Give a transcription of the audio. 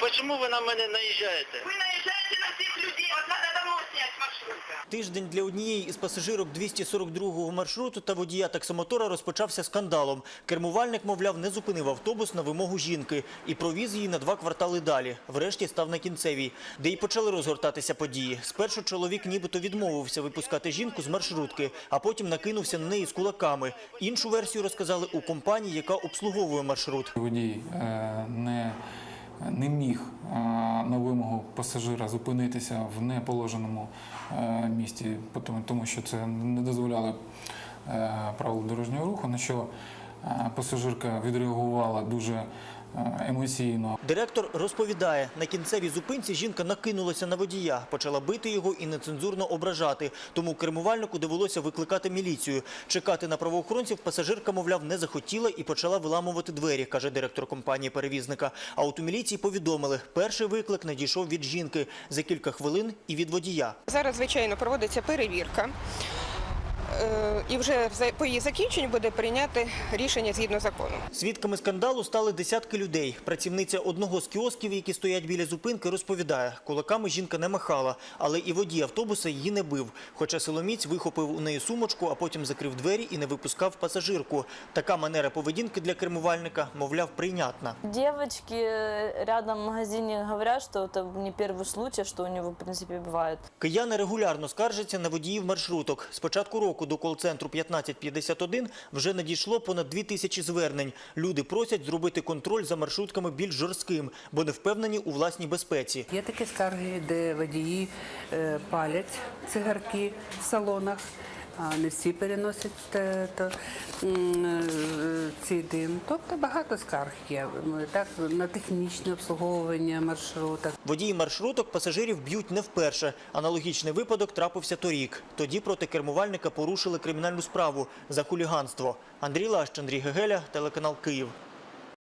почему вы на мене наїжджаєте? Вы наезжаете на всех людей, вот надо давно снять маршрута. Тиждень для однієї із пасажирок 242-го маршруту та водія таксомотора розпочався скандалом. Кермувальник, мовляв, не зупинив автобус на вимогу жінки і провіз її на два квартали далі. Врешті став на кінцевій, де й почали розгортатися події. Спершу чоловік нібито відмовився випускати жінку з маршрутки, а потім накинувся на неї з кулаками. Іншу версію розказали у компанії, яка обслуговує маршрут. Водій е, не, не міг е, на вимогу пасажира зупинитися в неположеному е, місці, тому- що це не дозволяло правил дорожнього руху, на що е, пасажирка відреагувала дуже е, емоційно. Директор розповідає, на кінцевій зупинці жінка накинулася на водія, почала бити його і нецензурно ображати. Тому кермувальнику довелося викликати міліцію. Чекати на правоохоронців пасажирка, мовляв, не захотіла і почала виламувати двері, каже директор компанії перевізника. А от у міліції повідомили, перший виклик надійшов від жінки за кілька хвилин і від водія. Зараз, звичайно, проводиться перевірка. Е, І вже за- по її закінченню буде прийняти рішення згідно закону. Свідками скандалу стали десятки людей. Працівниця одного з кіосків, які стоять біля зупинки, розповідає, кулаками жінка не махала, але і водій автобуса її не бив. Хоча силоміць вихопив у неї сумочку, а потім закрив двері і не випускав пасажирку. Така манера поведінки для кермувальника, мовляв, прийнятна. Девочки рядом в магазине говорят, что это не первый случай, что у него, в принципе, бывает. Кияни регулярно скаржаться на водіїв маршруток. З початку року до кол-центру 1551 вже надійшло понад дві тисячі звернень. Люди просять зробити контроль за маршрутками більш жорстким, бо не впевнені у власній безпеці. Є такі скарги, де водії е, палять цигарки в салонах. А не всі переносять е, то, е, цей дим. Тобто багато скарг є. Ну, Так, на технічне обслуговування маршрута. Водії маршруток пасажирів б'ють не вперше. Аналогічний випадок трапився торік. Тоді проти кермувальника порушили кримінальну справу за хуліганство. Андрій Лащ, Андрій Гегеля, телеканал Київ.